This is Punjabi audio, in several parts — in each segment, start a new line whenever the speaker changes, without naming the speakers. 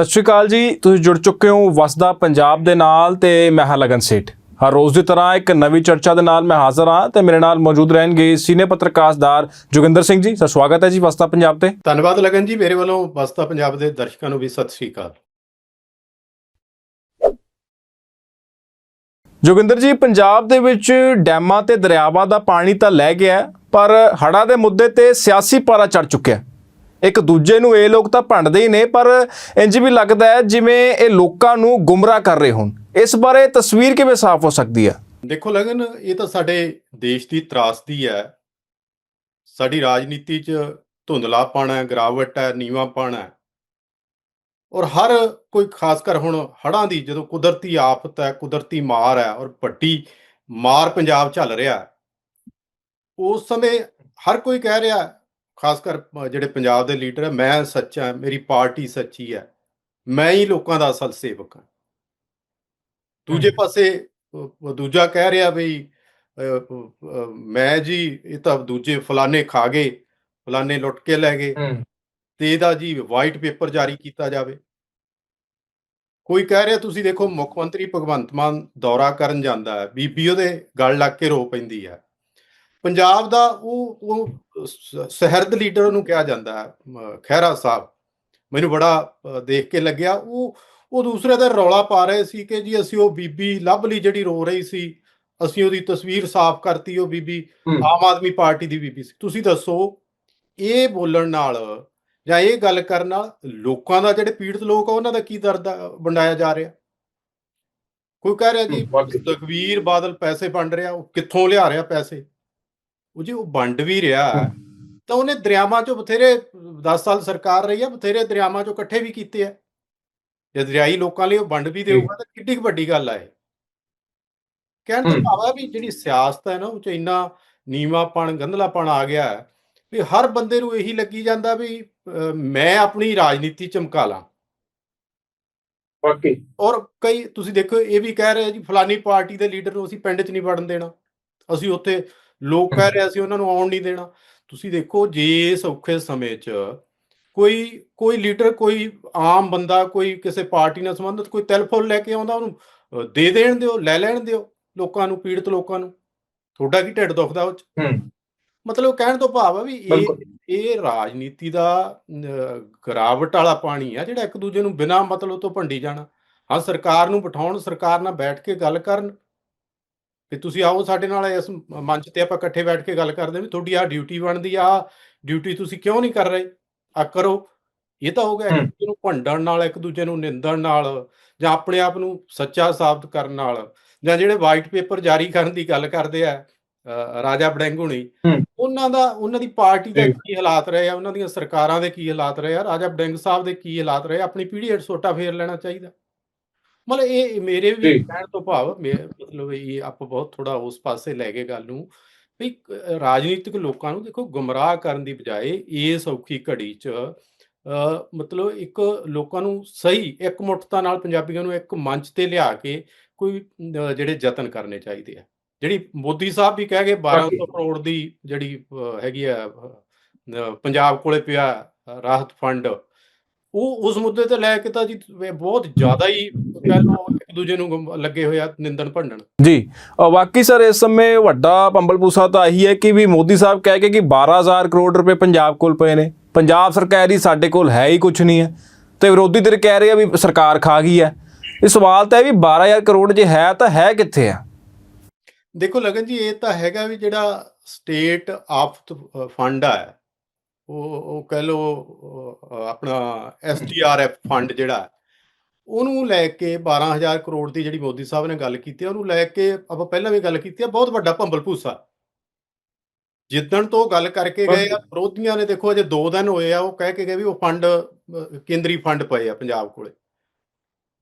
ਸਤਿ ਸ਼੍ਰੀ ਅਕਾਲ ਜੀ ਤੁਸੀਂ ਜੁੜ ਚੁੱਕੇ ਹੋ ਵਸਦਾ ਪੰਜਾਬ ਦੇ ਨਾਲ ਤੇ ਮੈਂ ਹਾਂ ਲਗਨ ਸੇਠ। ਹਰ ਰੋਜ਼ ਦੀ ਤਰ੍ਹਾਂ ਇੱਕ ਨਵੀਂ ਚਰਚਾ ਦੇ ਨਾਲ ਮੈਂ ਹਾਜ਼ਰ ਹਾਂ ਤੇ ਮੇਰੇ ਨਾਲ ਮੌਜੂਦ ਰਹਿਣਗੇ ਸੀਨੀਅਰ ਪੱਤਰਕਾਰਦਾਰ ਜੋਗਿੰਦਰ ਸਿੰਘ ਜੀ। ਸਰ ਸਵਾਗਤ ਹੈ ਜੀ ਵਸਦਾ ਪੰਜਾਬ ਤੇ।
ਧੰਨਵਾਦ ਲਗਨ ਜੀ ਮੇਰੇ ਵੱਲੋਂ ਵਸਤਾ ਪੰਜਾਬ ਦੇ ਦਰਸ਼ਕਾਂ ਨੂੰ ਵੀ ਸਤਿ ਸ੍ਰੀ ਅਕਾਲ।
ਜੋਗਿੰਦਰ ਜੀ ਪੰਜਾਬ ਦੇ ਵਿੱਚ ਡੈਮਾਂ ਤੇ ਦਰਿਆਵਾਂ ਦਾ ਪਾਣੀ ਤਾਂ ਲੈ ਗਿਆ ਪਰ ਹੜ੍ਹਾਂ ਦੇ ਮੁੱਦੇ ਤੇ ਸਿਆਸੀ ਪਾਰਾ ਚੜ ਚੁੱਕਿਆ। ਇੱਕ ਦੂਜੇ ਨੂੰ ਇਹ ਲੋਕ ਤਾਂ ਭੰਡਦੇ ਹੀ ਨੇ, ਪਰ ਇੰਜ ਵੀ ਲੱਗਦਾ ਹੈ ਜਿਵੇਂ ਇਹ ਲੋਕਾਂ ਨੂੰ ਗੁੰਮਰਾਹ ਕਰ ਰਹੇ ਹੋਣ। ਇਸ ਬਾਰੇ ਤਸਵੀਰ ਕਿਵੇਂ ਸਾਫ਼ ਹੋ ਸਕਦੀ ਹੈ?
ਦੇਖੋ ਲਗਨ, ਇਹ ਤਾਂ ਸਾਡੇ ਦੇਸ਼ ਦੀ ਤਰਾਸਦੀ ਹੈ। ਸਾਡੀ ਰਾਜਨੀਤੀ 'ਚ ਧੁੰਦਲਾਪਣ ਹੈ, ਗਿਰਾਵਟ ਹੈ, ਨੀਵਾਂਪਣ ਹੈ। ਔਰ ਹਰ ਕੋਈ ਖਾਸ ਕਰ ਹੁਣ ਹੜ੍ਹਾਂ ਦੀ, ਜਦੋਂ ਕੁਦਰਤੀ ਆਫਤ ਹੈ, ਕੁਦਰਤੀ ਮਾਰ ਹੈ ਔਰ ਵੱਡੀ ਮਾਰ ਪੰਜਾਬ ਝੱਲ ਰਿਹਾ ਉਸ ਸਮੇਂ ਹਰ ਕੋਈ ਕਹਿ ਰਿਹਾ ਖਾਸ ਕਰ ਜਿਹੜੇ ਪੰਜਾਬ ਦੇ ਲੀਡਰ ਹੈ ਮੈਂ ਸੱਚਾ ਮੇਰੀ ਪਾਰਟੀ ਸੱਚੀ ਹੈ ਮੈਂ ਹੀ ਲੋਕਾਂ ਦਾ ਅਸਲ ਸੇਵਕ ਹਾਂ ਦੂਜੇ ਪਾਸੇ ਦੂਜਾ ਕਹਿ ਰਿਹਾ ਵੀ ਮੈਂ ਜੀ ਇਹ ਤਾਂ ਦੂਜੇ ਫਲਾਣੇ ਖਾ ਗਏ ਫਲਾਣੇ ਲੁੱਟ ਕੇ ਲੈ ਗਏ ਤੇ ਇਹਦਾ ਜੀ ਵਾਈਟ ਪੇਪਰ ਜਾਰੀ ਕੀਤਾ ਜਾਵੇ। ਕੋਈ ਕਹਿ ਰਿਹਾ ਤੁਸੀਂ ਦੇਖੋ ਮੁੱਖ ਮੰਤਰੀ ਭਗਵੰਤ ਮਾਨ ਦੌਰਾ ਕਰਨ ਜਾਂਦਾ ਹੈ ਬੀਬੀ ਉਹਦੇ ਗਲ ਲੱਗ ਕੇ ਰੋ ਪੈਂਦੀ ਹੈ। ਪੰਜਾਬ ਦਾ ਉਹ ਉਹ ਸਹਿਰਦ ਲੀਡਰ ਨੂੰ ਕਿਹਾ ਜਾਂਦਾ ਹੈ ਖਹਿਰਾ ਸਾਹਿਬ। ਮੈਨੂੰ ਬੜਾ ਦੇਖ ਕੇ ਲੱਗਿਆ। ਉਹ ਉਹ ਦੂਸਰੇ ਦਾ ਰੌਲਾ ਪਾ ਰਹੇ ਸੀ ਕਿ ਜੀ ਅਸੀਂ ਉਹ ਬੀਬੀ ਲਵਲੀ ਜਿਹੜੀ ਰੋ ਰਹੀ ਸੀ ਅਸੀਂ ਉਹਦੀ ਤਸਵੀਰ ਸਾਫ਼ ਕਰਤੀ ਉਹ ਬੀਬੀ। ਆਮ ਆਦਮੀ ਪਾਰਟੀ ਦੀ ਬੀਬੀ ਸੀ। ਤੁਸੀਂ ਦੱਸੋ ਇਹ ਬੋਲਣ ਨਾਲ ਜਾਂ ਇਹ ਗੱਲ ਕਰਨ ਨਾਲ ਲੋਕਾਂ ਦਾ ਜਿਹੜੇ ਪੀੜਤ ਲੋਕ ਆ ਉਹਨਾਂ ਦਾ ਕੀ ਦਰਦ ਵੰਡਾਇਆ ਜਾ ਰਿਹਾ? ਕੋਈ ਕਹਿ ਰਿਹਾ ਜੀ ਤਕਵੀਰ ਬਾਦਲ ਪੈਸੇ ਵੰਡ ਰਿਹਾ ਉਹ ਕਿੱਥੋਂ ਲਿਆ ਰਿਹਾ ਪੈਸੇ? ਉਹ ਜੀ ਉਹ ਵੰਡ ਵੀ ਰਿਹਾ ਤਾਂ ਉਹਨੇ ਦਰਿਆਵਾਂ ਚੋਂ ਬਥੇਰੇ 10 ਸਾਲ ਸਰਕਾਰ ਰਹੀ ਆ ਬਥੇਰੇ ਦਰਿਆਵਾਂ ਚੋਂ ਇਕੱਠੇ ਵੀ ਕੀਤੇ ਆ। ਜੇ ਦਰਿਆਈ ਲੋਕਾਂ ਲਈ ਉਹ ਵੰਡ ਵੀ ਦੇਊਗਾ ਤਾਂ ਕਿੱਡੀ ਵੱਡੀ ਗੱਲ ਆ ਇਹ। ਕਹਿਣ
ਹੂੰ।
ਭਾਵ ਹੈ ਵੀ ਜਿਹੜੀ ਸਿਆਸਤ ਹੈ ਨਾ ਉਹ ਚ ਇੰਨਾ ਨੀਵਾਂਪਣ ਗੰਧਲਾਪਣ ਆ ਗਿਆ ਵੀ ਹਰ ਬੰਦੇ ਨੂੰ ਇਹੀ ਲੱਗੀ ਜਾਂਦਾ ਵੀ ਮੈਂ ਆਪਣੀ ਰਾਜਨੀਤੀ ਚਮਕਾ ਲਾਂ।
ਵਾਕਈ
ਔਰ ਕਈ ਤੁਸੀਂ ਦੇਖੋ ਇਹ ਵੀ ਕਹਿ ਰਹੇ ਜੀ ਫਲਾਨੀ ਪਾਰਟੀ ਦੇ ਲੀਡਰ ਨੂੰ ਅਸੀਂ ਪਿੰਡ 'ਚ ਨਹੀਂ ਵੜਨ ਦੇਣਾ। ਅਸੀਂ ਉੱਥੇ ਲੋਕ ਕਹਿ ਰਹੇ ਅਸੀਂ ਉਹਨਾਂ ਨੂੰ ਆਉਣ ਨਹੀਂ ਦੇਣਾ। ਤੁਸੀਂ ਦੇਖੋ ਜੇ ਇਸ ਔਖੇ ਸਮੇਂ 'ਚ ਕੋਈ ਕੋਈ ਲੀਡਰ ਕੋਈ ਆਮ ਬੰਦਾ ਕੋਈ ਕਿਸੇ ਪਾਰਟੀ ਨਾਲ ਸੰਬੰਧਿਤ ਕੋਈ ਟੈਲੀਫੋਨ ਲੈ ਕੇ ਆਉਂਦਾ ਉਹਨੂੰ ਦੇ ਦੇਣ ਦਿਓ ਲੈ ਲੈਣ ਦਿਓ ਲੋਕਾਂ ਨੂੰ ਪੀੜਤ ਲੋਕਾਂ ਨੂੰ। ਤੁਹਾਡਾ ਕੀ ਢਿੱਡ ਦੁਖਦਾ ਉਹ 'ਚ? ਮਤਲਬ ਕਹਿਣ ਤੋਂ ਭਾਵ ਆ ਵੀ ਇਹ ਇਹ ਰਾਜਨੀਤੀ ਦਾ ਗਿਰਾਵਟ ਵਾਲਾ ਪਾਣੀ ਆ ਜਿਹੜਾ ਇੱਕ ਦੂਜੇ ਨੂੰ ਬਿਨਾਂ ਮਤਲਬ ਤੋਂ ਭੰਡੀ ਜਾਣਾ। ਹਾਂ ਸਰਕਾਰ ਨੂੰ ਬਿਠਾਉਣ ਸਰਕਾਰ ਨਾਲ ਬੈਠ ਕੇ ਗੱਲ ਕਰਨ। ਵੀ ਤੁਸੀਂ ਆਓ ਸਾਡੇ ਨਾਲ ਇਸ ਮੰਚ ਤੇ ਆਪਾਂ ਇਕੱਠੇ ਬੈਠ ਕੇ ਗੱਲ ਕਰਦੇ ਵੀ ਤੁਹਾਡੀ ਆ ਡਿਊਟੀ ਬਣਦੀ ਆ ਡਿਊਟੀ ਤੁਸੀਂ ਕਿਉਂ ਨਹੀਂ ਕਰ ਰਹੇ ਆ ਕਰੋ ਇਹ ਤਾਂ ਹੋ ਗਿਆ ਇੱਕ। ਦੂਜੇ ਨੂੰ ਭੰਡਣ ਨਾਲ ਇੱਕ ਦੂਜੇ ਨੂੰ ਨਿੰਦਣ ਨਾਲ ਜਾਂ ਆਪਣੇ ਆਪ ਨੂੰ ਸੱਚਾ ਸਾਬਤ ਕਰਨ ਨਾਲ ਜਾਂ ਜਿਹੜੇ ਵਾਈਟ ਪੇਪਰ ਜਾਰੀ ਕਰਨ ਦੀ ਗੱਲ ਕਰਦੇ ਆ ਰਾਜਾ ਬੜਿੰਗ ਹੁਣੀ
ਹੂੰ।
ਉਹਨਾਂ ਦਾ ਉਹਨਾਂ ਦੀ ਪਾਰਟੀ ਦੇ। ਕੀ ਹਾਲਾਤ ਰਹੇ ਆ ਉਹਨਾਂ ਦੀਆਂ ਸਰਕਾਰਾਂ ਦੇ ਕੀ ਹਾਲਾਤ ਰਹੇ ਆ ਰਾਜਾ ਬੜਿੰਗ ਸਾਹਿਬ ਦੇ ਕੀ ਹਾਲਾਤ ਰਹੇ ਆ, ਆਪਣੀ ਪੀੜ੍ਹੀ ਹੇਠ ਸੋਟਾ ਫੇਰ ਲੈਣਾ ਚਾਹੀਦਾ ਮਤਲਬ ਇਹ ਮੇਰੇ ਵੀ
ਜੀ।
ਕਹਿਣ ਤੋਂ ਭਾਵ ਮੇ- ਮਤਲਬ ਇਹ ਆਪਾਂ ਬਹੁਤ ਥੋੜਾ ਉਸ ਪਾਸੇ ਲੈ ਗਏ ਗੱਲ ਨੂੰ ਵੀ ਕ- ਰਾਜਨੀਤਿਕ ਲੋਕਾਂ ਨੂੰ ਦੇਖੋ ਗੁੰਮਰਾਹ ਕਰਨ ਦੀ ਬਜਾਏ ਇਸ ਔਖੀ ਘੜੀ 'ਚ ਅ, ਮਤਲਬ ਇੱਕ ਲੋਕਾਂ ਨੂੰ ਸਹੀ ਇਕਮੁੱਠਤਾ ਨਾਲ ਪੰਜਾਬੀਆਂ ਨੂੰ ਇੱਕ ਮੰਚ ਤੇ ਲਿਆ ਕੇ ਕੋਈ ਅ, ਜਿਹੜੇ ਯਤਨ ਕਰਨੇ ਚਾਹੀਦੇ ਆ ਜਿਹੜੀ ਮੋਦੀ ਸਾਹਿਬ ਵੀ ਕਹਿ ਗਏ 1200 ਕਰੋੜ ਦੀ ਜਿਹੜੀ ਅ, ਹੈਗੀ ਆ ਅ, ਪੰਜਾਬ ਕੋਲੇ ਪਿਆ ਅ, ਰਾਹਤ ਫੰਡ ਉਹ ਉਸ ਮੁੱਦੇ ਤੇ ਲੈ ਕੇ ਤਾਂ ਜੀ ਬਹੁਤ ਜ਼ਿਆਦਾ ਹੀ ਕਹਿ ਲਓ ਇੱਕ ਦੂਜੇ ਨੂੰ ਲੱਗੇ ਹੋਏ ਆ ਨਿੰਦਣ ਭੰਡਣ।
ਜੀ ਵਾਕਈ ਸਰ ਇਸ ਸਮੇਂ ਵੱਡਾ ਪੰਬਲਪੂਸਾ ਤਾਂ ਇਹੀ ਹੈ ਕਿ ਵੀ ਮੋਦੀ ਸਾਹਿਬ ਕਹਿ ਕੇ ਕਿ 12000 ਕਰੋੜ ਰੁਪਏ ਪੰਜਾਬ ਕੋਲ ਪਏ ਨੇ। ਪੰਜਾਬ ਸਰਕਾਰ ਹੀ ਸਾਡੇ ਕੋਲ ਹੈ ਹੀ ਕੁਝ ਨਹੀਂ ਹੈ। ਤੇ ਵਿਰੋਧੀ ਧਿਰ ਕਹਿ ਰਹੇ ਆ ਵੀ ਸਰਕਾਰ ਖਾ ਗਈ ਹੈ। ਇਹ ਸਵਾਲ ਤਾਂ ਇਹ ਵੀ 12000 ਕਰੋੜ ਜੇ ਹੈ ਤਾਂ ਹੈ ਕਿੱਥੇ ਆ?
ਦੇਖੋ ਲਗਨ ਜੀ ਇਹ ਤਾਂ ਹੈਗਾ ਵੀ ਜਿਹੜਾ ਸਟੇਟ ਆਫਤ ਫੰਡ ਆ ਉਹ ਉਹ ਕਹਿ ਲੋ ਆਪਣਾ ਐਸਡੀਆਰਐਫ ਫੰਡ ਜਿਹੜਾ ਉਹਨੂੰ ਲੈ ਕੇ 12000 ਕਰੋੜ ਦੀ ਜਿਹੜੀ ਮੋਦੀ ਸਾਹਿਬ ਨੇ ਗੱਲ ਕੀਤੀ ਉਹਨੂੰ ਲੈ ਕੇ ਆਪਾਂ ਪਹਿਲਾਂ ਵੀ ਗੱਲ ਕੀਤੀ ਆ ਬਹੁਤ ਵੱਡਾ ਭੰਬਲ ਭੂਸਾ। ਜਿੱਦਣ ਤੋਂ ਗੱਲ ਕਰਕੇ ਗਏ ਆ ਵਿਰੋਧੀਆਂ ਨੇ ਦੇਖੋ ਅਜੇ 2 ਦਿਨ ਹੋਏ ਆ ਉਹ ਕਹਿ ਕੇ ਗਏ ਵੀ ਉਹ ਫੰਡ ਕੇਂਦਰੀ ਫੰਡ ਪਏ ਆ ਪੰਜਾਬ ਕੋਲੇ।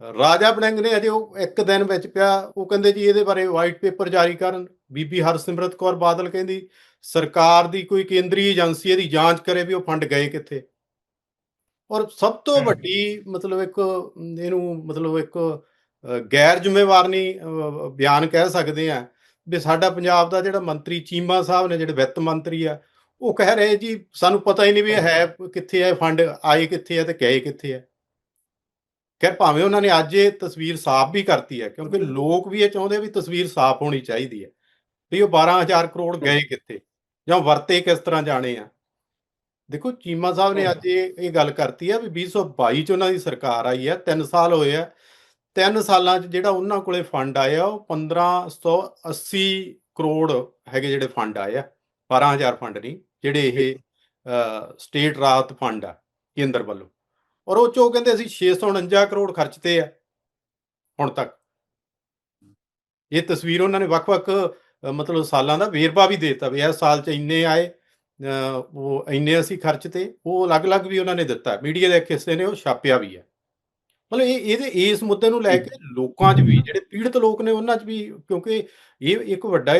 ਰਾਜਾ ਬੜਿੰਗ ਨੇ ਅਜੇ ਉਹ ਇੱਕ ਦਿਨ ਵਿੱਚ ਪਿਆ ਉਹ ਕਹਿੰਦੇ ਜੀ ਇਹਦੇ ਬਾਰੇ ਵਾਈਟ ਪੇਪਰ ਜਾਰੀ ਕਰਨ। ਬੀਬੀ ਹਰਸਿਮਰਤ ਕੌਰ ਬਾਦਲ ਕਹਿੰਦੀ ਸਰਕਾਰ ਦੀ ਕੋਈ ਕੇਂਦਰੀ ਏਜੰਸੀ ਇਹਦੀ ਜਾਂਚ ਕਰੇ ਵੀ ਉਹ ਫੰਡ ਗਏ ਕਿੱਥੇ। ਔਰ ਸਭ ਤੋਂ। ਵੱਡੀ ਮਤਲਬ ਇੱਕ ਇਹਨੂੰ ਮਤਲਬ ਇੱਕ ਗੈਰ ਜ਼ਿੰਮੇਵਾਰ ਨਹੀਂ ਬਿਆਨ ਕਹਿ ਸਕਦੇ ਆ ਵੀ ਸਾਡਾ ਪੰਜਾਬ ਦਾ ਜਿਹੜਾ ਮੰਤਰੀ ਚੀਮਾ ਸਾਹਿਬ ਨੇ ਜਿਹੜੇ ਵਿੱਤ ਮੰਤਰੀ ਆ ਉਹ ਕਹਿ ਰਹੇ ਜੀ ਸਾਨੂੰ ਪਤਾ ਹੀ ਨਹੀਂ ਵੀ ਇਹ ਹੈ ਕਿੱਥੇ ਹੈ ਫੰਡ ਆਏ ਕਿੱਥੇ ਆ ਤੇ ਗਏ ਕਿੱਥੇ ਆ। ਖੈਰ ਭਾਵੇਂ ਉਹਨਾਂ ਨੇ ਅੱਜ ਇਹ ਤਸਵੀਰ ਸਾਫ਼ ਵੀ ਕਰਤੀ ਹੈ ਕਿਉਂਕਿ ਲੋਕ ਵੀ ਇਹ ਚਾਹੁੰਦੇ ਵੀ ਤਸਵੀਰ ਸਾਫ਼ ਹੋਣੀ ਚਾਹੀਦੀ ਹੈ ਵੀ ਉਹ 12000 ਕਰੋੜ ਗਏ ਕਿੱਥੇ। ਜਾਂ ਵਰਤੇ ਕਿਸ ਤਰ੍ਹਾਂ ਜਾਣੇ ਆ? ਦੇਖੋ ਚੀਮਾ ਸਾਹਿਬ ਨੇ ਅੱਜ ਇਹ ਇਹ ਗੱਲ ਕਰਤੀ ਹੈ ਵੀ 2022 ਚ ਉਹਨਾਂ ਦੀ ਸਰਕਾਰ ਆਈ ਹੈ 3 ਸਾਲ ਹੋਏ ਆ। 3 ਸਾਲਾਂ ਚ ਜਿਹੜਾ ਉਹਨਾਂ ਕੋਲੇ ਫੰਡ ਆਇਆ ਉਹ 1580 ਕਰੋੜ ਹੈਗੇ ਜਿਹੜੇ ਫੰਡ ਆਏ ਆ 12000 ਫੰਡ ਨਹੀਂ ਜਿਹੜੇ ਇਹ ਸਟੇਟ ਰਾਹਤ ਫੰਡ ਆ ਕੇਂਦਰ ਵੱਲੋਂ। ਔਰ ਉਹ ਚੋਂ ਕਹਿੰਦੇ ਅਸੀਂ 649 ਕਰੋੜ ਖਰਚਤੇ ਆ ਹੁਣ ਤੱਕ। ਇਹ ਤਸਵੀਰ ਉਹਨਾਂ ਨੇ ਵੱਖ-ਵੱਖ ਮਤਲਬ ਸਾਲਾਂ ਦਾ ਵੇਰਵਾ ਵੀ ਦਿੱਤਾ ਵੀ ਇਸ ਸਾਲ ਚ ਇੰਨੇ ਆਏ ਉਹ ਇੰਨੇ ਅਸੀਂ ਖਰਚਤੇ ਉਹ ਅਲੱਗ-ਅਲੱਗ ਵੀ ਉਹਨਾਂ ਨੇ ਦਿੱਤਾ। ਮੀਡੀਆ ਦੇ ਇੱਕ ਹਿੱਸੇ ਨੇ ਉਹ ਛਾਪਿਆ ਵੀ ਹੈ। ਮਤਲਬ ਇਹ ਇਹਦੇ ਇਸ ਮੁੱਦੇ ਨੂੰ ਲੈ ਕੇ ਲੋਕਾਂ 'ਚ ਵੀ ਜਿਹੜੇ ਪੀੜਤ ਲੋਕ ਨੇ ਉਹਨਾਂ 'ਚ ਵੀ ਕਿਉਂਕਿ ਇਹ ਇੱਕ ਵੱਡਾ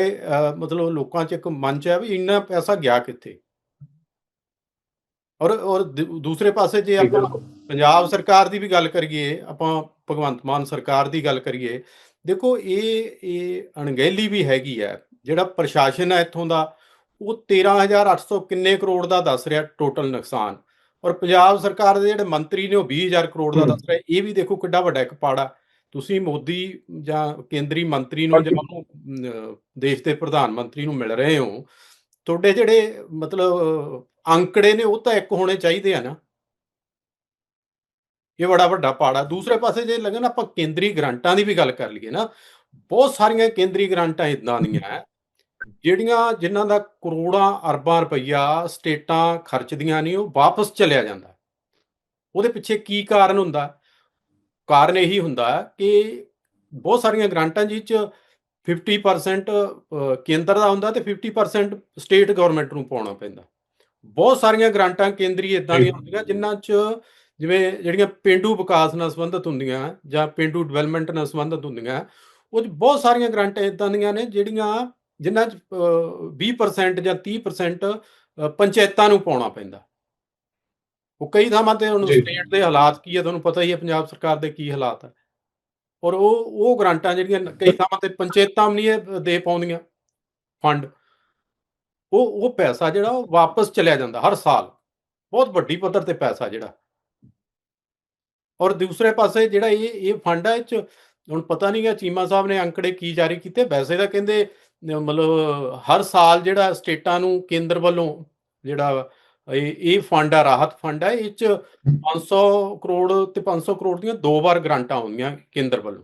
ਮਤਲਬ ਲੋਕਾਂ 'ਚ ਇੱਕ ਮੰਚ ਹੈ ਵੀ ਇੰਨਾ ਪੈਸਾ ਗਿਆ ਕਿੱਥੇ? ਔਰ ਔਰ ਦੂਸਰੇ ਪਾਸੇ ਜੇ ਆਪਾਂ ਪੰਜਾਬ ਸਰਕਾਰ ਦੀ ਵੀ ਗੱਲ ਕਰੀਏ ਆਪਾਂ ਭਗਵੰਤ ਮਾਨ ਸਰਕਾਰ ਦੀ ਗੱਲ ਕਰੀਏ ਦੇਖੋ ਇਹ ਇਹ ਅਣਗਹਿਲੀ ਵੀ ਹੈਗੀ ਹੈ ਜਿਹੜਾ ਪ੍ਰਸ਼ਾਸਨ ਹੈ ਇੱਥੋਂ ਦਾ ਉਹ 13800 ਕਿੰਨੇ ਕਰੋੜ ਦਾ ਦੱਸ ਰਿਹਾ ਟੋਟਲ ਨੁਕਸਾਨ। ਔਰ ਪੰਜਾਬ ਸਰਕਾਰ ਦੇ ਜਿਹੜੇ ਮੰਤਰੀ ਨੇ ਉਹ 20000 ਕਰੋੜ ਦਾ ਦੱਸ ਰਿਹਾ। ਇਹ ਵੀ ਦੇਖੋ ਕਿੱਡਾ ਵੱਡਾ ਇੱਕ ਪਾੜਾ। ਤੁਸੀਂ ਮੋਦੀ ਜਾਂ ਕੇਂਦਰੀ ਮੰਤਰੀ ਨੂੰ ਜਾਂ ਉਹਨੂੰ ਦੇਸ਼ ਦੇ ਪ੍ਰਧਾਨ ਮੰਤਰੀ ਨੂੰ ਮਿਲ ਰਹੇ ਹੋ ਤੁਹਾਡੇ ਜਿਹੜੇ ਮਤਲਬ ਅੰਕੜੇ ਨੇ ਉਹ ਤਾਂ ਇੱਕ ਹੋਣੇ ਚਾਹੀਦੇ ਆ ਨਾ। ਇਹ ਬੜਾ ਵੱਡਾ ਪਾੜਾ ਦੂਸਰੇ ਪਾਸੇ ਜੇ ਲੱਗਣ ਆਪਾਂ ਕੇਂਦਰੀ ਗ੍ਰਾਂਟਾਂ ਦੀ ਵੀ ਗੱਲ ਕਰ ਲਈਏ ਨਾ, ਬਹੁਤ ਸਾਰੀਆਂ ਕੇਂਦਰੀ ਗ੍ਰਾਂਟਾਂ ਇਦਾਂ ਦੀਆਂ ਜਿਹੜੀਆਂ ਜਿਨ੍ਹਾਂ ਦਾ ਕਰੋੜਾਂ ਅਰਬਾਂ ਰੁਪਈਆ ਸਟੇਟਾਂ ਖਰਚਦੀਆਂ ਨਹੀਂ ਉਹ ਵਾਪਸ ਚਲਿਆ ਜਾਂਦਾ। ਉਹਦੇ ਪਿੱਛੇ ਕੀ ਕਾਰਨ ਹੁੰਦਾ? ਕਾਰਨ ਇਹੀ ਹੁੰਦਾ ਕਿ ਬਹੁਤ ਸਾਰੀਆਂ ਗ੍ਰਾਂਟਾਂ ਜਿਹ ਚ 50% ਕੇਂਦਰ ਦਾ ਹੁੰਦਾ ਤੇ 50% ਸਟੇਟ ਗਵਰਨਮੈਂਟ ਨੂੰ ਪਾਉਣਾ ਪੈਂਦਾ। ਬਹੁਤ ਸਾਰੀਆਂ ਗ੍ਰਾਂਟਾਂ ਕੇਂਦਰੀ ਇਦਾਂ ਦੀਆਂ ਹੁੰਦੀਆਂ, ਜਿਨ੍ਹਾਂ 'ਚ ਜਿਵੇਂ ਜਿਹੜੀਆਂ ਪੇਂਡੂ ਵਿਕਾਸ ਨਾਲ ਸੰਬੰਧਿਤ ਹੁੰਦੀਆਂ ਜਾਂ ਪੇਂਡੂ ਡਿਵੈਲਪਮੈਂਟ ਨਾਲ ਸੰਬੰਧਿਤ ਹੁੰਦੀਆਂ ਉਹ ਬਹੁਤ ਸਾਰੀਆਂ ਗ੍ਰਾਂਟਾਂ ਇਦਾਂ ਦੀਆਂ ਨੇ ਜਿਹੜੀਆਂ ਜਿਨ੍ਹਾਂ 'ਚ ਅ, 20% ਜਾਂ 30% ਅ, ਪੰਚਾਇਤਾਂ ਨੂੰ ਪਾਉਣਾ ਪੈਂਦਾ। ਉਹ ਕਈ ਥਾਵਾਂ ਤੇ ਹੁਣ। ਸਟੇਟ ਦੇ ਹਾਲਾਤ ਕੀ ਹੈ ਤੁਹਾਨੂੰ ਪਤਾ ਹੀ ਹੈ ਪੰਜਾਬ ਸਰਕਾਰ ਦੇ ਕੀ ਹਾਲਾਤ ਹੈ ਔਰ ਉਹ ਉਹ ਗ੍ਰਾਂਟਾਂ ਜਿਹੜੀਆਂ ਕਈ ਥਾਵਾਂ ਤੇ ਪੰਚਾਇਤਾਂ ਵੀ ਨਹੀਂ ਦੇ ਪਾਉਂਦੀਆਂ ਫੰਡ। ਉਹ ਉਹ ਪੈਸਾ ਜਿਹੜਾ ਉਹ ਵਾਪਸ ਚਲਿਆ ਜਾਂਦਾ ਹਰ ਸਾਲ। ਬਹੁਤ ਵੱਡੀ ਪੱਧਰ ਤੇ ਪੈਸਾ ਜਿਹੜਾ। ਔਰ ਦੂਸਰੇ ਪਾਸੇ ਜਿਹੜਾ ਇਹ ਇਹ ਫੰਡ ਹੈ ਇਹ ਚ, ਹੁਣ ਪਤਾ ਨਹੀਂ ਗਾ ਚੀਮਾ ਸਾਹਿਬ ਨੇ ਅੰਕੜੇ ਕੀ ਜਾਰੀ ਕੀਤੇ। ਵੈਸੇ ਤਾਂ ਕਹਿੰਦੇ, ਮਤਲਬ ਹਰ ਸਾਲ ਜਿਹੜਾ ਸਟੇਟਾਂ ਨੂੰ ਕੇਂਦਰ ਵੱਲੋਂ ਜਿਹੜਾ ਇਹ ਇਹ ਫੰਡ ਆ, ਰਾਹਤ ਫੰਡ ਹੈ ਇਹ ਚ 500 ਕਰੋੜ ਤੇ 500 ਕਰੋੜ ਦੀਆਂ ਦੋ ਵਾਰ ਗ੍ਰਾਂਟਾਂ ਆਉਂਦੀਆਂ ਕੇਂਦਰ ਵੱਲੋਂ।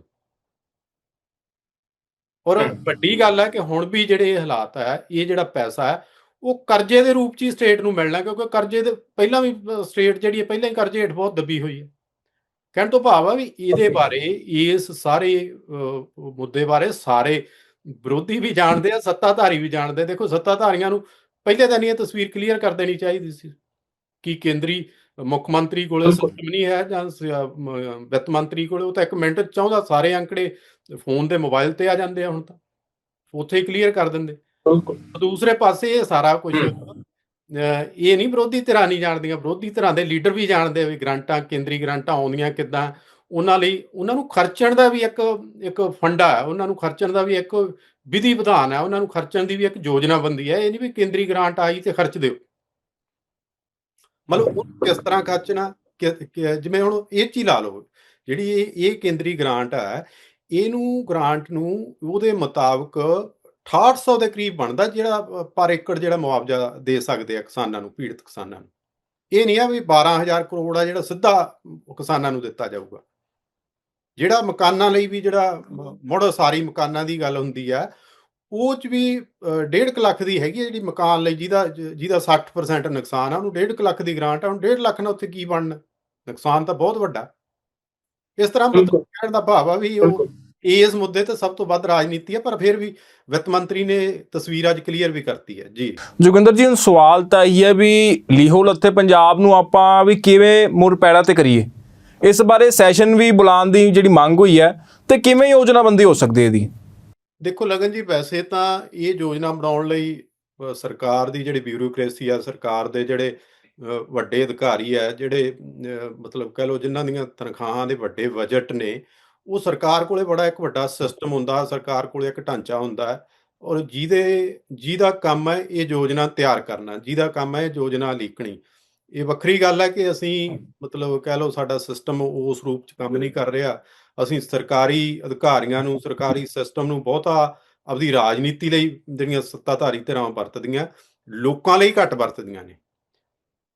ਔਰ ਵੱਡੀ ਗੱਲ ਹੈ ਕਿ ਹੁਣ ਵੀ ਜਿਹੜੇ ਇਹ ਹਾਲਾਤ ਹੈ ਇਹ ਜਿਹੜਾ ਪੈਸਾ ਹੈ ਉਹ ਕਰਜ਼ੇ ਦੇ ਰੂਪ ਚ ਹੀ ਸਟੇਟ ਨੂੰ ਮਿਲਣਾ, ਕਿਉਂਕਿ ਕਰਜ਼ੇ ਦੇ, ਪਹਿਲਾਂ ਵੀ ਸਟੇਟ ਜਿਹੜੀ ਹੈ, ਪਹਿਲਾਂ ਹੀ ਕਰਜ਼ੇ ਹੇਠ ਬਹੁਤ ਦੱਬੀ ਹੋਈ ਹੈ। ਕਹਿਣ ਤੋਂ ਭਾਵ ਆ ਵੀ ਇਹਦੇ ਬਾਰੇ ਇਸ ਸਾਰੇ ਮੁੱਦੇ ਬਾਰੇ ਸਾਰੇ ਵਿਰੋਧੀ ਵੀ ਜਾਣਦੇ ਆ ਸੱਤਾਧਾਰੀ ਵੀ ਜਾਣਦੇ। ਦੇਖੋ ਸੱਤਾਧਾਰੀਆਂ ਨੂੰ ਪਹਿਲੇ ਦਿਨ ਹੀ ਇਹ ਤਸਵੀਰ ਕਲੀਅਰ ਕਰ ਦੇਣੀ ਚਾਹੀਦੀ ਸੀ ਕਿ ਕੇਂਦਰੀ ਮੁੱਖ ਮੰਤਰੀ ਕੋਲੇ। ਸਿਸਟਮ ਨਹੀਂ ਹੈ ਜਾਂ ਵਿੱਤ ਮੰਤਰੀ ਕੋਲੇ ਉਹ ਤਾਂ ਇੱਕ ਮਿੰਟ 'ਚ ਚਾਹੁੰਦਾ ਸਾਰੇ ਅੰਕੜੇ ਫੋਨ ਦੇ ਮੋਬਾਈਲ ਤੇ ਆ ਜਾਂਦੇ ਆ ਹੁਣ ਤਾਂ ਉੱਥੇ ਹੀ ਕਲੀਅਰ ਕਰ ਦਿੰਦੇ
ਬਿਲਕੁਲ
ਦੂਸਰੇ ਪਾਸੇ ਇਹ ਸਾਰਾ ਕੁਝ। ਇਹ ਨਹੀਂ ਵਿਰੋਧੀ ਧਿਰਾਂ ਨਹੀਂ ਜਾਣਦੀਆਂ, ਵਿਰੋਧੀ ਧਿਰਾਂ ਦੇ ਲੀਡਰ ਵੀ ਜਾਣਦੇ ਵੀ ਗ੍ਰਾਂਟਾਂ, ਕੇਂਦਰੀ ਗ੍ਰਾਂਟਾਂ ਆਉਂਦੀਆਂ ਕਿੱਦਾਂ, ਉਹਨਾਂ ਲਈ ਉਹਨਾਂ ਨੂੰ ਖਰਚਣ ਦਾ ਵੀ ਇੱਕ ਇੱਕ ਫੰਡਾ ਹੈ, ਉਹਨਾਂ ਨੂੰ ਖਰਚਣ ਦਾ ਵੀ ਇੱਕ ਵਿਧੀ ਵਿਧਾਨ ਹੈ, ਉਹਨਾਂ ਨੂੰ ਖਰਚਣ ਦੀ ਵੀ ਇੱਕ ਯੋਜਨਾਬੰਦੀ ਹੈ, ਇਹ ਨਹੀਂ ਵੀ ਕੇਂਦਰੀ ਗ੍ਰਾਂਟ ਆਈ ਤੇ ਖਰਚ ਦਿਓ। ਮਤਲਬ ਉਹਨੂੰ ਕਿਸ ਤਰ੍ਹਾਂ ਖਰਚਣਾ ਜਿਵੇਂ ਹੁਣ ਇਹ ਚ ਲਾ ਲਓ, ਜਿਹੜੀ ਇਹ ਇਹ ਕੇਂਦਰੀ ਗ੍ਰਾਂਟ ਹੈ, ਇਹਨੂੰ ਗ੍ਰਾਂਟ ਨੂੰ ਉਹਦੇ ਮੁਤਾਬਕ 6800 ਦੇ ਕਰੀਬ ਬਣਦਾ ਜਿਹੜਾ ਪਰ ਏਕੜ ਜਿਹੜਾ ਮੁਆਵਜ਼ਾ ਦੇ ਸਕਦੇ ਆ ਕਿਸਾਨਾਂ ਨੂੰ ਪੀੜਤ ਕਿਸਾਨਾਂ ਨੂੰ। ਇਹ ਨਹੀਂ ਆ ਵੀ 12000 ਕਰੋੜ ਆ ਜਿਹੜਾ ਸਿੱਧਾ ਕਿਸਾਨਾਂ ਨੂੰ ਦਿੱਤਾ ਜਾਊਗਾ। ਜਿਹੜਾ ਮਕਾਨਾਂ ਲਈ ਵੀ ਜਿਹੜਾ ਮੁੜ ਸਾਰੀ ਮਕਾਨਾਂ ਦੀ ਗੱਲ ਹੁੰਦੀ ਆ ਉਹ ਚ ਵੀ 1.5 ਲੱਖ ਦੀ ਹੈਗੀ ਜਿਹੜੀ ਮਕਾਨ ਲਈ ਜਿਹਦਾ ਜਿਹਦਾ 60% ਨੁਕਸਾਨ ਆ ਉਹਨੂੰ 1.5 ਲੱਖ ਦੀ ਗ੍ਰਾਂਟ ਆ ਹੁਣ 1.5 ਲੱਖ ਨਾਲ ਉੱਥੇ ਕੀ ਬਣਨਾ? ਨੁਕਸਾਨ ਤਾਂ ਬਹੁਤ ਵੱਡਾ। ਇਸ ਤਰ੍ਹਾਂ ਮਤਲਬ ਕਹਿਣ ਦਾ ਭਾਵ ਆ ਵੀ ਉਹ ਇਸ ਮੁੱਦੇ ਤੇ ਸਭ ਤੋਂ ਵੱਧ ਰਾਜਨੀਤੀ ਹੈ ਪਰ ਫਿਰ ਵੀ ਵਿੱਤ ਮੰਤਰੀ ਨੇ ਤਸਵੀਰ ਅੱਜ ਕਲੀਅਰ ਵੀ ਕਰਤੀ ਹੈ। ਜੀ।
ਜੋਗਿੰਦਰ ਜੀ ਹੁਣ ਸਵਾਲ ਤਾਂ ਇਹ ਹੈ ਵੀ ਲੀਹੋ ਲੱਥੇ ਪੰਜਾਬ ਨੂੰ ਆਪਾਂ ਵੀ ਕਿਵੇਂ ਮੁਰ ਪੈੜਾ ਤੇ ਕਰੀਏ? ਇਸ ਬਾਰੇ ਸੈਸ਼ਨ ਵੀ ਬੁਲਾਉਣ ਦੀ ਜਿਹੜੀ ਮੰਗ ਹੋਈ ਹੈ ਤੇ ਕਿਵੇਂ ਯੋਜਨਾਬੰਦੀ ਹੋ ਸਕਦੀ ਹੈ ਇਹਦੀ?
ਦੇਖੋ ਲਗਨ ਜੀ ਵੈਸੇ ਤਾਂ ਇਹ ਯੋਜਨਾ ਬਣਾਉਣ ਲਈ ਸਰਕਾਰ ਦੀ ਜਿਹੜੀ ਬਿਊਰੋਕ੍ਰੇਸੀ ਆ ਸਰਕਾਰ ਦੇ ਜਿਹੜੇ ਵੱਡੇ ਅਧਿਕਾਰੀ ਆ ਜਿਹੜੇ ਮਤਲਬ ਕਹਿ ਲਓ ਜਿਨ੍ਹਾਂ ਦੀਆਂ ਤਨਖਾਹਾਂ ਦੇ ਵੱਡੇ ਬਜਟ ਨੇ ਉਹ ਸਰਕਾਰ ਕੋਲੇ ਬੜਾ ਇੱਕ ਵੱਡਾ ਸਿਸਟਮ ਹੁੰਦਾ ਸਰਕਾਰ ਕੋਲੇ ਇੱਕ ਢਾਂਚਾ ਹੁੰਦਾ ਹੈ ਔਰ ਜਿਹਦੇ ਜਿਹਦਾ ਕੰਮ ਹੈ ਇਹ ਯੋਜਨਾ ਤਿਆਰ ਕਰਨਾ ਜਿਹਦਾ ਕੰਮ ਹੈ ਇਹ ਯੋਜਨਾ ਲੀਕਣੀ। ਇਹ ਵੱਖਰੀ ਗੱਲ ਹੈ ਕਿ ਅਸੀਂ ਮਤਲਬ ਕਹਿ ਲਓ ਸਾਡਾ ਸਿਸਟਮ ਉਸ ਰੂਪ ਚ ਕੰਮ ਨਹੀਂ ਕਰ ਰਿਹਾ। ਅਸੀਂ ਸਰਕਾਰੀ ਅਧਿਕਾਰੀਆਂ ਨੂੰ ਸਰਕਾਰੀ ਸਿਸਟਮ ਨੂੰ ਬਹੁਤਾ ਆਪਦੀ ਰਾਜਨੀਤੀ ਲਈ ਜਿਹੜੀਆਂ ਸੱਤਾਧਾਰੀ ਧਿਰਾਂ ਵਰਤਦੀਆਂ ਲੋਕਾਂ ਲਈ ਘੱਟ ਵਰਤਦੀਆਂ ਨੇ।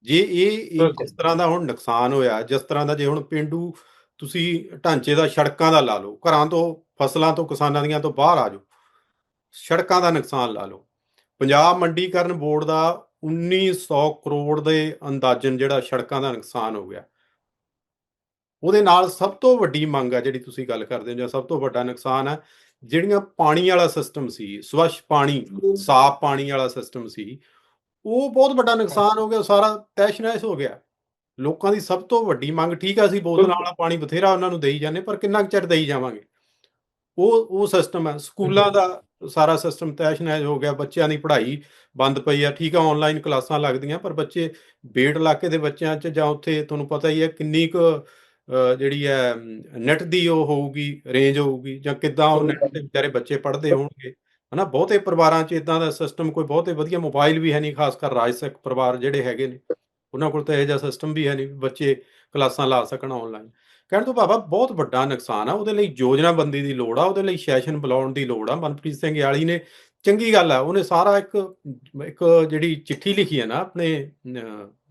ਜੇ ਇਹ। ਜਿਸ ਤਰ੍ਹਾਂ ਦਾ ਹੁਣ ਨੁਕਸਾਨ ਹੋਇਆ ਜਿਸ ਤਰ੍ਹਾਂ ਦਾ ਜੇ ਹੁਣ ਪਿੰਡੂ ਤੁਸੀਂ ਢਾਂਚੇ ਦਾ ਸੜਕਾਂ ਦਾ ਲਾ ਲਓ ਘਰਾਂ ਤੋਂ ਫਸਲਾਂ ਤੋਂ ਕਿਸਾਨਾਂ ਦੀਆਂ ਤੋਂ ਬਾਹਰ ਆ ਜਾਓ ਸੜਕਾਂ ਦਾ ਨੁਕਸਾਨ ਲਾ ਲਓ। ਪੰਜਾਬ ਮੰਡੀਕਰਨ ਬੋਰਡ ਦਾ 1900 ਕਰੋੜ ਦੇ ਅੰਦਾਜ਼ਨ ਜਿਹੜਾ ਸੜਕਾਂ ਦਾ ਨੁਕਸਾਨ ਹੋ ਗਿਆ। ਉਹਦੇ ਨਾਲ ਸਭ ਤੋਂ ਵੱਡੀ ਮੰਗ ਆ ਜਿਹੜੀ ਤੁਸੀਂ ਗੱਲ ਕਰਦੇ ਹੋ ਜਾਂ ਸਭ ਤੋਂ ਵੱਡਾ ਨੁਕਸਾਨ ਹੈ ਜਿਹੜੀਆਂ ਪਾਣੀ ਵਾਲਾ ਸਿਸਟਮ ਸੀ ਸਵੱਛ ਪਾਣੀ ਸਾਫ਼ ਪਾਣੀ ਵਾਲਾ ਸਿਸਟਮ ਸੀ ਉਹ ਬਹੁਤ ਵੱਡਾ ਨੁਕਸਾਨ ਹੋ ਗਿਆ ਸਾਰਾ ਤੈਸ਼-ਨੈਸ਼ ਹੋ ਗਿਆ। ਲੋਕਾਂ ਦੀ ਸਭ ਤੋਂ ਵੱਡੀ ਮੰਗ ਠੀਕ ਆ ਅਸੀਂ ਬੋਤਲਾਂ ਵਾਲਾ ਪਾਣੀ ਬਥੇਰਾ ਉਹਨਾਂ ਨੂੰ ਦੇਈ ਜਾਂਦੇ ਪਰ ਕਿੰਨਾ ਚਿਰ ਦੇਈ ਜਾਵਾਂਗੇ? ਉਹ ਉਹ ਸਿਸਟਮ ਹੈ ਸਕੂਲਾਂ ਦਾ ਸਾਰਾ ਸਿਸਟਮ ਤੈਸ਼-ਨੈਸ਼ ਹੋ ਗਿਆ ਬੱਚਿਆਂ ਦੀ ਪੜ੍ਹਾਈ ਬੰਦ ਪਈ ਆ ਠੀਕ ਆ ਆਨਲਾਈਨ ਕਲਾਸਾਂ ਲੱਗਦੀਆਂ ਪਰ ਬੱਚੇ ਬੇੜ ਇਲਾਕੇ ਦੇ ਬੱਚਿਆਂ 'ਚ ਜਾਂ ਉੱਥੇ ਤੁਹਾਨੂੰ ਪਤਾ ਹੀ ਹੈ ਕਿੰਨੀ ਕੁ ਜਿਹੜੀ ਹੈ ਨੈਟ ਦੀ ਉਹ ਹੋਊਗੀ ਰੇਂਜ ਹੋਊਗੀ ਜਾਂ ਕਿੱਦਾਂ ਉਹ ਨੈਟ ਤੇ ਵਿਚਾਰੇ ਬੱਚੇ ਪੜ੍ਹਦੇ ਹੋਣਗੇ ਹਨਾ? ਬਹੁਤੇ ਪਰਿਵਾਰਾਂ 'ਚ ਇਦਾਂ ਦਾ ਸਿਸਟਮ ਕੋਈ ਬਹੁਤੇ ਵਧੀਆ ਮੋਬਾਈਲ ਵੀ ਹੈ ਨਹੀਂ ਖਾਸ ਕਰ ਰਾਜਸਿਕ ਪਰਿਵਾਰ ਜਿਹੜੇ ਹੈਗੇ ਨੇ। ਉਹਨਾਂ ਕੋਲ ਤਾਂ ਇਹੋ ਜਿਹਾ ਸਿਸਟਮ ਵੀ ਹੈ ਨਹੀਂ, ਬੱਚੇ ਕਲਾਸਾਂ ਲਾ ਸਕਣ ਆਨਲਾਈਨ ਕਹਿਣ ਤੋਂ ਭਾਵ ਬਹੁਤ ਵੱਡਾ ਨੁਕਸਾਨ ਆ, ਉਹਦੇ ਲਈ ਯੋਜਨਾਬੰਦੀ ਦੀ ਲੋੜ ਆ, ਉਹਦੇ ਲਈ ਸੈਸ਼ਨ ਬੁਲਾਉਣ ਦੀ ਲੋੜ ਆ। ਮਨਪ੍ਰੀਤ ਸਿੰਘ ਯਾਲੀ ਨੇ, ਚੰਗੀ ਗੱਲ ਆ, ਉਹਨੇ ਸਾਰਾ ਇੱਕ ਇੱਕ ਜਿਹੜੀ ਚਿੱਠੀ ਲਿਖੀ ਹੈ ਨਾ ਆਪਣੇ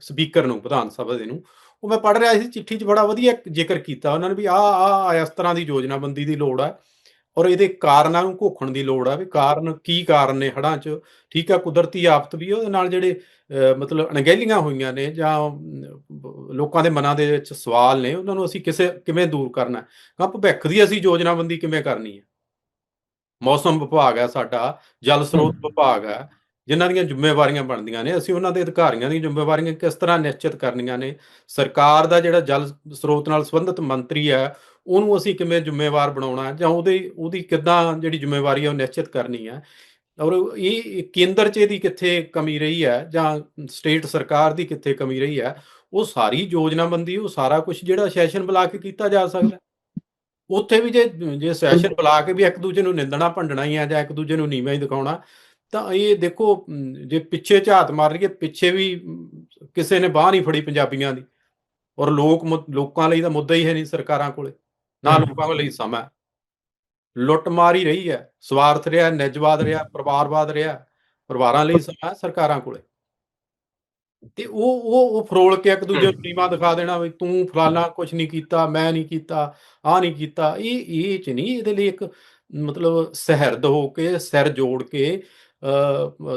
ਸਪੀਕਰ ਨੂੰ ਵਿਧਾਨ ਸਭਾ ਦੇ ਨੂੰ, ਉਹ ਮੈਂ ਪੜ੍ਹ ਰਿਹਾ ਸੀ, ਚਿੱਠੀ 'ਚ ਬੜਾ ਵਧੀਆ ਜ਼ਿਕਰ ਕੀਤਾ ਉਹਨਾਂ ਨੇ ਵੀ ਆ ਆ ਇਸ ਤਰ੍ਹਾਂ ਦੀ ਯੋਜਨਾਬੰਦੀ ਦੀ ਲੋੜ ਆ। ਔਰ ਇਹਦੇ ਕਾਰਨਾਂ ਨੂੰ ਘੋਖਣ ਦੀ ਲੋੜ ਆ ਵੀ ਕਾਰਨ ਕੀ ਕਾਰਨ ਨੇ ਹੜ੍ਹਾਂ 'ਚ ਠੀਕ ਆ ਕੁਦਰਤੀ ਆਫਤ ਵੀ ਉਹਦੇ ਨਾਲ ਜਿਹੜੇ ਮਤਲਬ ਅਣਗਹਿਲੀਆਂ ਹੋਈਆਂ ਨੇ ਜਾਂ ਲੋਕਾਂ ਦੇ ਮਨਾਂ ਦੇ ਵਿੱਚ ਸਵਾਲ ਨੇ ਉਹਨਾਂ ਨੂੰ ਅਸੀਂ ਕਿਸੇ ਕਿਵੇਂ ਦੂਰ ਕਰਨਾ? ਹੈ ਭਵਿੱਖ ਦੀ ਅਸੀਂ ਯੋਜਨਾਬੰਦੀ ਕਿਵੇਂ ਕਰਨੀ ਹੈ ਮੌਸਮ ਵਿਭਾਗ ਹੈ ਸਾਡਾ ਜਲ ਸਰੋਤ ਵਿਭਾਗ ਹੈ ਜਿਨ੍ਹਾਂ ਦੀਆਂ ਜ਼ਿੰਮੇਵਾਰੀਆਂ ਬਣਦੀਆਂ ਨੇ, ਅਸੀਂ ਉਹਨਾਂ ਦੇ ਅਧਿਕਾਰੀਆਂ ਦੀਆਂ ਜ਼ਿੰਮੇਵਾਰੀਆਂ ਕਿਸ ਤਰ੍ਹਾਂ ਨਿਸ਼ਚਿਤ ਕਰਨੀਆਂ ਨੇ? ਸਰਕਾਰ ਦਾ ਜਿਹੜਾ ਜਲ ਸਰੋਤ ਨਾਲ ਸੰਬੰਧਿਤ ਮੰਤਰੀ ਹੈ, ਉਹਨੂੰ ਅਸੀਂ ਕਿਵੇਂ ਜ਼ਿੰਮੇਵਾਰ ਬਣਾਉਣਾ ਜਾਂ ਉਹਦੇ, ਉਹਦੀ ਕਿੱਦਾਂ ਜਿਹੜੀ ਜ਼ਿੰਮੇਵਾਰੀ ਹੈ, ਉਹ ਨਿਸ਼ਚਿਤ ਕਰਨੀ ਹੈ? ਔਰ ਇਹ ਕੇਂਦਰ 'ਚ ਇਹਦੀ ਕਿੱਥੇ ਕਮੀ ਰਹੀ ਹੈ? ਜਾਂ ਸਟੇਟ ਸਰਕਾਰ ਦੀ ਕਿੱਥੇ ਕਮੀ ਰਹੀ ਹੈ? ਉਹ ਸਾਰੀ ਯੋਜਨਾਬੰਦੀ, ਉਹ ਸਾਰਾ ਕੁਝ ਜਿਹੜਾ ਸੈਸ਼ਨ ਬੁਲਾ ਕੇ ਕੀਤਾ ਜਾ ਸਕਦਾ ਉੱਥੇ ਵੀ ਜੇ ਜੇ ਸੈਸ਼ਨ ਬੁਲਾ ਕੇ ਵੀ ਇੱਕ ਦੂਜੇ ਨੂੰ ਨਿੰਦਣਾ, ਭੰਡਣਾ ਹੀ ਆ ਜਾਂ ਇੱਕ ਦੂਜੇ ਨੂੰ ਨੀਵਾਂ ਹੀ ਦਿਖਾਉਣਾ ਤਾਂ ਇਹ ਦੇਖੋ ਜੇ ਪਿੱਛੇ ਝਾਤ ਮਾਰ ਲਈਏ ਪਿੱਛੇ ਵੀ ਕਿਸੇ ਨੇ ਬਾਹ ਨਹੀਂ ਫੜੀ ਪੰਜਾਬੀਆਂ ਦੀ। ਔਰ ਲੋਕ ਲੋਕਾਂ ਲਈ ਤਾਂ ਮੁੱਦਾ ਹੀ ਹੈ ਨਹੀਂ ਸਰਕਾਰਾਂ ਕੋਲੇ। ਨਾ। ਲੋਕਾਂ ਲਈ ਸਮਾਂ ਹੈ। ਲੁੱਟ ਮਾਰ ਹੀ ਰਹੀ ਹੈ ਸਵਾਰਥ ਰਿਹਾ ਨਿਜਵਾਦ ਰਿਹਾ ਪਰਿਵਾਰਵਾਦ ਰਿਹਾ ਪਰਿਵਾਰਾਂ ਲਈ ਸਮਾਂ ਸਰਕਾਰਾਂ ਕੋਲੇ। ਤੇ ਉਹ ਉਹ ਉਹ ਫਰੋਲ ਕੇ ਇੱਕ ਦੂਜੇ ਨੂੰ ਨੀਵਾਂ ਦਿਖਾ ਦੇਣਾ ਵੀ ਤੂੰ ਫਲਾਨਾ ਕੁਝ ਨਹੀਂ ਕੀਤਾ ਮੈਂ ਨਹੀਂ ਕੀਤਾ ਆ ਨਹੀਂ ਕੀਤਾ। ਇਹ ਇਹ ਚ ਨਹੀਂ ਇਹਦੇ ਲਈ ਇੱਕ ਮਤਲਬ ਸਹਿਰਦ ਹੋ ਕੇ ਸਿਰ ਜੋੜ ਕੇ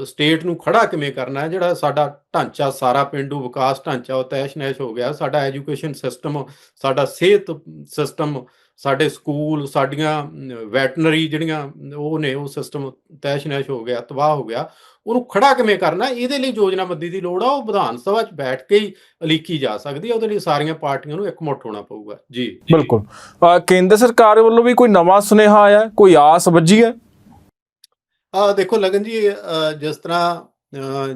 ਸਟੇਟ ਨੂੰ ਖੜਾ ਕਿਵੇਂ ਕਰਨਾ ਹੈ? ਜਿਹੜਾ ਸਾਡਾ ਢਾਂਚਾ, ਸਾਰਾ ਪਿੰਡੂ ਵਿਕਾਸ ਢਾਂਚਾ ਉਹ ਤੈਸ਼-ਨੈਸ਼ ਹੋ ਗਿਆ। ਸਾਡਾ ਐਜੂਕੇਸ਼ਨ ਸਿਸਟਮ, ਸਾਡਾ ਸਿਹਤ ਸਿਸਟਮ, ਸਾਡੇ ਸਕੂਲ, ਸਾਡੀਆਂ ਵੈਟਨਰੀ ਜਿਹੜੀਆਂ ਉਹ ਨੇ, ਉਹ ਸਿਸਟਮ ਤੈਸ਼-ਨੈਸ਼ ਹੋ ਗਿਆ, ਤਬਾਹ ਹੋ ਗਿਆ। ਉਹਨੂੰ ਖੜਾ ਕਿਵੇਂ ਕਰਨਾ ਇਹਦੇ ਲਈ ਯੋਜਨਾਬੰਦੀ ਦੀ ਲੋੜ ਆ। ਉਹ ਵਿਧਾਨ ਸਭਾ 'ਚ ਬੈਠ ਕੇ ਹੀ ਅਲੀਕੀ ਜਾ ਸਕਦੀ ਹੈ। ਉਹਦੇ ਲਈ ਸਾਰੀਆਂ ਪਾਰਟੀਆਂ ਨੂੰ ਇਕਮੁੱਠ ਹੋਣਾ ਪਊਗਾ। ਜੀ।
ਬਿਲਕੁਲ। ਕੇਂਦਰ ਸਰਕਾਰ ਵੱਲੋਂ ਵੀ ਕੋਈ ਨਵਾਂ ਸੁਨੇਹਾ ਆਇਆ ਕੋਈ ਆਸ ਵੱਜੀ ਹੈ?
ਆ ਦੇਖੋ ਲਗਨ ਜੀ ਜਿਸ ਤਰ੍ਹਾਂ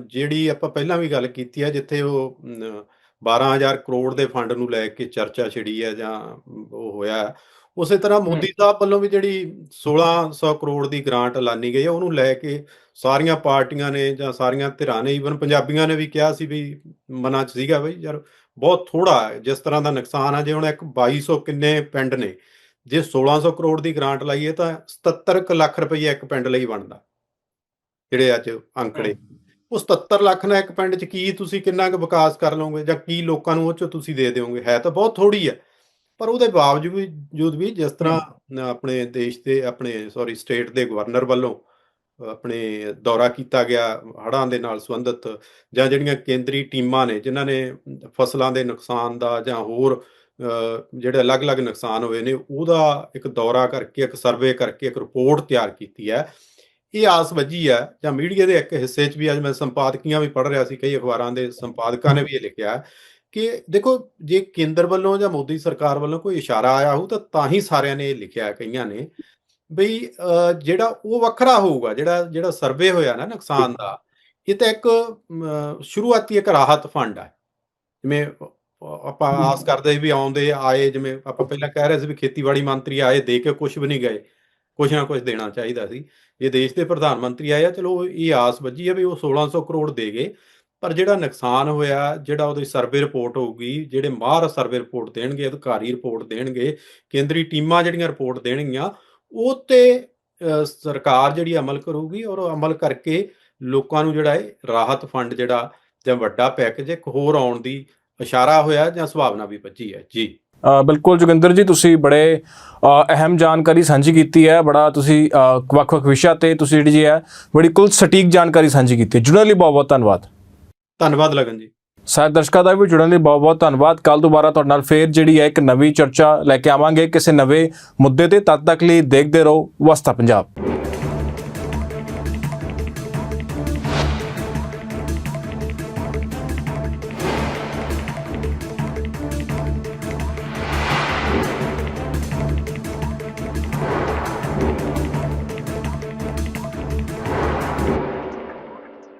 ਜਿਹੜੀ ਆਪਾਂ ਪਹਿਲਾਂ ਵੀ ਗੱਲ ਕੀਤੀ ਹੈ ਜਿੱਥੇ ਉਹ ਅਮ, 12000 ਕਰੋੜ ਦੇ ਫੰਡ ਨੂੰ ਲੈ ਕੇ ਚਰਚਾ ਛਿੜੀ ਹੈ ਜਾਂ ਉਹ ਹੋਇਆ ਹੈ, ਉਸੇ ਤਰ੍ਹਾਂ ਮੋਦੀ ਸਾਹਿਬ ਵੱਲੋਂ ਵੀ ਜਿਹੜੀ 1600 ਕਰੋੜ ਦੀ ਗ੍ਰਾਂਟ ਐਲਾਨੀ ਗਈ ਹੈ ਉਹਨੂੰ ਲੈ ਕੇ ਸਾਰੀਆਂ ਪਾਰਟੀਆਂ ਨੇ ਜਾਂ ਸਾਰੀਆਂ ਧਿਰਾਂ ਨੇ ਈਵਨ ਪੰਜਾਬੀਆਂ ਨੇ ਵੀ ਕਿਹਾ ਸੀ ਵੀ ਮਨਾਂ 'ਚ ਸੀਗਾ ਬਈ ਯਾਰ ਬਹੁਤ ਥੋੜਾ ਜਿਸ ਤਰ੍ਹਾਂ ਦਾ ਨੁਕਸਾਨ ਹੈ ਜੇ ਹੁਣ ਇੱਕ 2200 ਕਿੰਨੇ ਪਿੰਡ ਨੇ ਜੇ 1600 ਕਰੋੜ ਦੀ ਗ੍ਰਾਂਟ ਲਾਈਏ ਤਾਂ 77 ਕੁ ਲੱਖ ਰੁਪਏ ਇੱਕ ਪਿੰਡ ਲਈ ਬਣਦਾ ਜਿਹੜੇ ਅੱਜ ਅੰਕੜੇ। ਉਹ 77 ਲੱਖ ਨਾਲ ਇੱਕ ਪਿੰਡ 'ਚ ਕੀ ਤੁਸੀਂ ਕਿੰਨਾ ਕੁ ਵਿਕਾਸ ਕਰ ਲਓਗੇ ਜਾਂ ਕੀ ਲੋਕਾਂ ਨੂੰ ਉਹ 'ਚ ਤੁਸੀਂ ਦੇ ਦਿਓਗੇ? ਹੈ ਤਾਂ ਬਹੁਤ ਥੋੜੀ ਹੈ ਪਰ ਉਹਦੇ ਬਾਵਜੂਦ ਵੀ ਜੂਦ ਵੀ ਜਿਸ ਤਰ੍ਹਾਂ ਆਪਣੇ ਦੇਸ਼ ਦੇ ਆਪਣੇ ਸੌਰੀ ਸਟੇਟ ਦੇ ਗਵਰਨਰ ਵੱਲੋਂ ਆਪਣੇ ਦੌਰਾ ਕੀਤਾ ਗਿਆ ਹੜ੍ਹਾਂ ਦੇ ਨਾਲ ਸੰਬੰਧਿਤ ਜਾਂ ਜਿਹੜੀਆਂ ਕੇਂਦਰੀ ਟੀਮਾਂ ਨੇ ਜਿਨ੍ਹਾਂ ਨੇ ਫਸਲਾਂ ਦੇ ਨੁਕਸਾਨ ਦਾ ਜਾਂ ਹੋਰ ਜਿਹੜੇ ਅਲੱਗ-ਅਲੱਗ ਨੁਕਸਾਨ ਹੋਏ ਨੇ, ਉਹਦਾ ਇੱਕ ਦੌਰਾ ਕਰਕੇ, ਇੱਕ ਸਰਵੇ ਕਰਕੇ, ਇੱਕ ਰਿਪੋਰਟ ਤਿਆਰ ਕੀਤੀ ਹੈ। ਇਹ ਆਸ ਵੱਜੀ ਹੈ, ਜਾਂ ਮੀਡੀਆ ਦੇ ਇੱਕ ਹਿੱਸੇ 'ਚ ਵੀ ਅੱਜ ਮੈਂ ਸੰਪਾਦਕੀਆਂ ਵੀ ਪੜ੍ਹ ਰਿਹਾ ਸੀ, ਕਈ ਅਖਬਾਰਾਂ ਦੇ ਸੰਪਾਦਕਾਂ ਨੇ ਵੀ ਇਹ ਲਿਖਿਆ ਕਿ ਦੇਖੋ, ਜੇ ਕੇਂਦਰ ਵੱਲੋਂ ਜਾਂ ਮੋਦੀ ਸਰਕਾਰ ਵੱਲੋਂ ਕੋਈ ਇਸ਼ਾਰਾ ਆਇਆ ਹੋ ਤਾਂ ਤਾਂ ਹੀ ਸਾਰਿਆਂ ਨੇ ਇਹ ਲਿਖਿਆ ਕਈਆਂ ਨੇ। ਬਈ ਜਿਹੜਾ ਉਹ ਵੱਖਰਾ ਹੋਊਗਾ, ਜਿਹੜਾ ਜਿਹੜਾ ਸਰਵੇ ਹੋਇਆ ਨਾ ਨੁਕਸਾਨ ਦਾ, ਇਹ ਤਾਂ ਇੱਕ ਸ਼ੁਰੂਆਤੀ ਇੱਕ ਰਾਹਤ ਫੰਡ ਹੈ। ਜਿਵੇਂ ਆਪਾਂ ਆਸ ਕਰਦੇ ਵੀ ਆਉਂਦੇ ਆਏ ਜਿਵੇਂ ਆਪਾਂ ਪਹਿਲਾਂ ਕਹਿ ਰਹੇ ਸੀ ਵੀ ਖੇਤੀਬਾੜੀ ਮੰਤਰੀ ਆਏ ਦੇ ਕੇ ਕੁਝ ਵੀ ਨਹੀਂ ਗਏ ਕੁਝ ਨਾ ਕੁਝ ਦੇਣਾ ਚਾਹੀਦਾ ਸੀ। ਜੇ ਦੇਸ਼ ਦੇ ਪ੍ਰਧਾਨ ਮੰਤਰੀ ਆਏ ਆ ਚਲੋ ਇਹ ਆਸ ਵੱਜੀ ਹੈ ਵੀ ਉਹ 1600 ਕਰੋੜ ਦੇ ਗਏ ਪਰ ਜਿਹੜਾ ਨੁਕਸਾਨ ਹੋਇਆ ਜਿਹੜਾ ਉਹਦੀ ਸਰਵੇ ਰਿਪੋਰਟ ਹੋਊਗੀ ਜਿਹੜੇ ਮਾਹਰ ਸਰਵੇ ਰਿਪੋਰਟ ਦੇਣਗੇ ਅਧਿਕਾਰੀ ਰਿਪੋਰਟ ਦੇਣਗੇ ਕੇਂਦਰੀ ਟੀਮਾਂ ਜਿਹੜੀਆਂ ਰਿਪੋਰਟ ਦੇਣਗੀਆਂ ਉਹ ਤੇ ਅ, ਸਰਕਾਰ ਜਿਹੜੀ ਅਮਲ ਕਰੂਗੀ ਔਰ ਅਮਲ ਕਰਕੇ ਲੋਕਾਂ ਨੂੰ ਜਿਹੜਾ ਹੈ ਰਾਹਤ ਫੰਡ ਜਿਹੜਾ ਜਾਂ ਵੱਡਾ ਪੈਕੇਜ ਇੱਕ ਹੋਰ ਆਉਣ ਦੀ ਇਸ਼ਾਰਾ ਹੋਇਆ ਜਾਂ ਸੰਭਾਵਨਾ ਵੀ ਬੱਝੀ ਹੈ? ਜੀ।
ਬਿਲਕੁਲ ਜੋਗਿੰਦਰ ਜੀ ਤੁਸੀਂ ਬੜੇ ਅਹਿਮ ਜਾਣਕਾਰੀ ਸਾਂਝੀ ਕੀਤੀ ਹੈ। ਬੜਾ ਤੁਸੀਂ ਵੱਖ-ਵੱਖ ਵਿਸ਼ਾ ਤੇ ਤੁਸੀਂ ਜਿਹੜੀ ਹੈ ਬੜੀ ਕੁਲ ਸਟੀਕ ਜਾਣਕਾਰੀ ਸਾਂਝੀ ਕੀਤੀ। ਹੈ ਜੁੜਨ ਲਈ ਬਹੁਤ-ਬਹੁਤ ਧੰਨਵਾਦ।
ਧੰਨਵਾਦ ਲਗਨ ਜੀ।
ਸਾਰੇ ਦਰਸ਼ਕਾਂ ਦਾ ਵੀ ਜੁੜਨ ਲਈ ਬਹੁਤ-ਬਹੁਤ ਧੰਨਵਾਦ। ਕੱਲ ਦੁਬਾਰਾ ਤੁਹਾਡੇ ਨਾਲ ਫੇਰ ਜਿਹੜੀ ਹੈ ਇੱਕ ਨਵੀਂ ਚਰਚਾ ਲੈ ਕੇ ਆਵਾਂਗੇ। ਕਿਸੇ ਨਵੇਂ ਮੁੱਦੇ ਤੇ ਤਦ ਤੱਕ ਲਈ ਦੇਖਦੇ ਰਹੋ। ਵਸਤਾ ਪੰਜਾਬ।